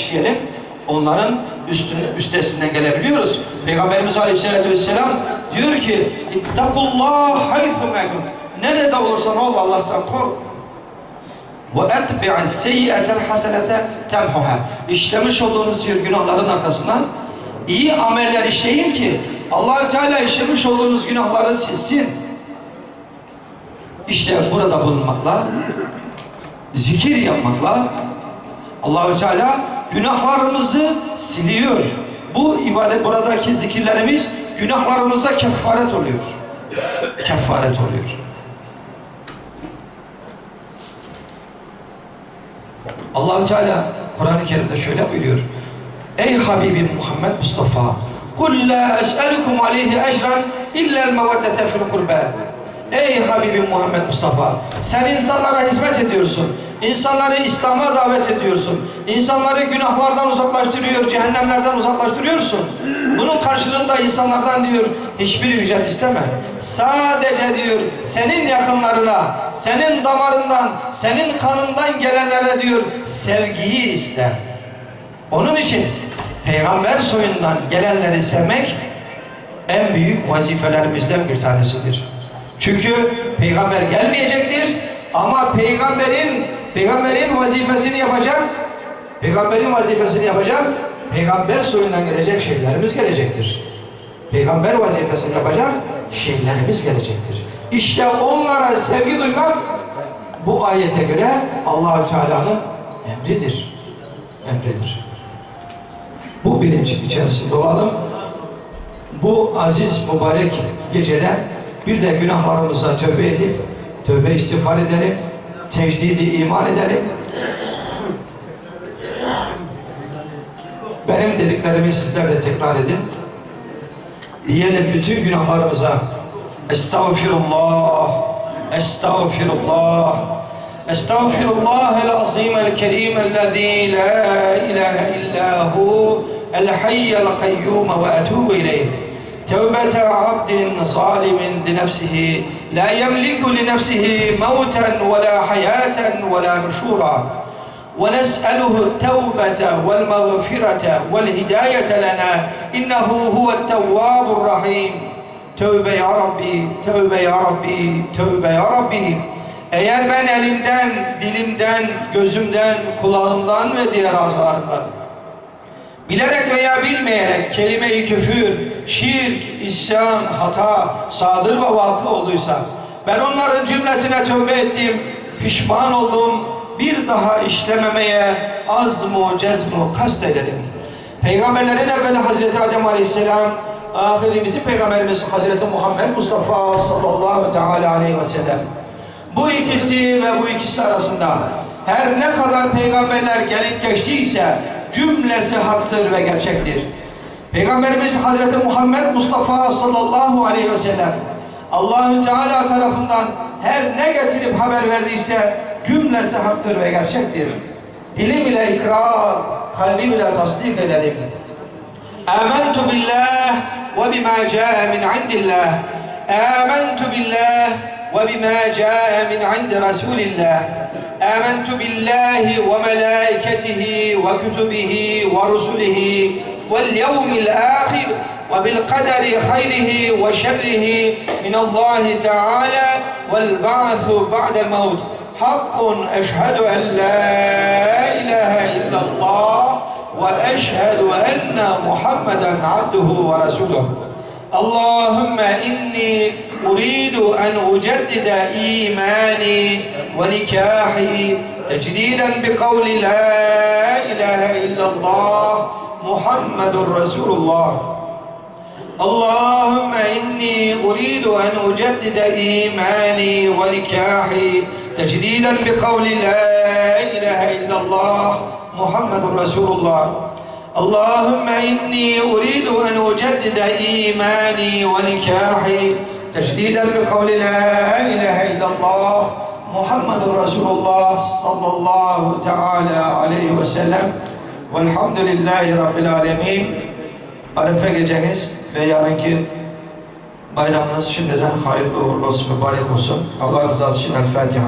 işleyelim. Onların üstüne, üstesinden gelebiliyoruz. Peygamberimiz Aleyhisselatü Vesselam diyor ki İttakullah haythu mekun. Nerede olursan ol Allah'tan kork. Ve etbi'is seyyiyetel hasenete temhuha. İşlemiş olduğunuz diyor günahların arkasından iyi ameller işleyin ki allah Teala işlemiş olduğunuz günahları silsin. İşte burada bulunmakla, zikir yapmakla Allahü Teala günahlarımızı siliyor. Bu ibadet buradaki zikirlerimiz günahlarımıza kefaret oluyor. Kefaret oluyor. Allahü Teala Kur'an-ı Kerim'de şöyle buyuruyor. Ey Habibim Muhammed Mustafa Kul la es'elukum aleyhi ecran illel meveddete fil kurbe Ey Habibim Muhammed Mustafa sen insanlara hizmet ediyorsun. İnsanları İslam'a davet ediyorsun. İnsanları günahlardan uzaklaştırıyor, cehennemlerden uzaklaştırıyorsun. Bunun karşılığında insanlardan diyor hiçbir ücret isteme. Sadece diyor senin yakınlarına, senin damarından, senin kanından gelenlere diyor sevgiyi iste. Onun için peygamber soyundan gelenleri sevmek en büyük vazifelerimizden bir tanesidir. Çünkü peygamber gelmeyecektir ama peygamberin peygamberin vazifesini yapacak. Peygamberin vazifesini yapacak. Peygamber soyundan gelecek şeylerimiz gelecektir. Peygamber vazifesini yapacak şeylerimiz gelecektir. İşte onlara sevgi duymak bu ayete göre Allahü Teala'nın emridir. Emridir. Bu bilincin içerisinde olalım. Bu aziz mübarek gecede bir de günahlarımıza tövbe edip tövbe istiğfar edelim. Tecdidi iman edelim. Benim dediklerimi sizler de tekrar edin. Diyelim bütün günahlarımıza Estağfirullah Estağfirullah Estağfirullah el-azim el-kerim el-lezî la ilahe illa hu el-hayyel kayyum ve etûbu ileyh توبة عبد ظالم لنفسه لا يملك لنفسه موتا ولا حياة ولا نشورا ونسأله التوبة والمغفرة والهداية لنا إنه هو التواب الرحيم Tövbe ya Rabbi, tövbe ya Rabbi, tövbe ya Rabbi. Eğer ben elimden, dilimden, gözümden, kulağımdan ve diğer azalarımdan bilerek veya bilmeyerek kelime-i küfür, şirk, isyan, hata, sadır ve vakı olduysa ben onların cümlesine tövbe ettim, pişman oldum, bir daha işlememeye azmu cezmu kast eyledim. Peygamberlerin evveli Hazreti Adem Aleyhisselam, ahiri Peygamberimiz Hazreti Muhammed Mustafa sallallahu teala aleyhi ve sellem. Bu ikisi ve bu ikisi arasında her ne kadar peygamberler gelip geçtiyse cümlesi haktır ve gerçektir. Peygamberimiz Hazreti Muhammed Mustafa sallallahu aleyhi ve sellem Allahü Teala tarafından her ne getirip haber verdiyse cümlesi haktır ve gerçektir. Dilim ile ikrar, kalbim ile tasdik eyledim. Âmentu billah ve bimâ câe min indillah. Âmentu billah وبما جاء من عند رسول الله. آمنت بالله وملائكته وكتبه ورسله واليوم الآخر وبالقدر خيره وشره من الله تعالى والبعث بعد الموت. حق أشهد أن لا إله إلا الله وأشهد أن محمدا عبده ورسوله. اللهم إني أريد أن أجدد إيماني ونكاحي تجديدا بقول لا إله إلا الله محمد رسول الله. اللهم إني أريد أن أجدد إيماني ونكاحي تجديدا بقول لا إله إلا الله محمد رسول الله. اللهم إني أريد أن أجدد إيماني ونكاحي تجديدا بقول لا إله إلا الله محمد رسول الله صلى الله تعالى عليه وسلم والحمد لله رب العالمين Arefe geceniz ve yarınki bayramınız şimdiden hayırlı uğurlu olsun, mübarek olsun. Allah rızası için El Fatiha.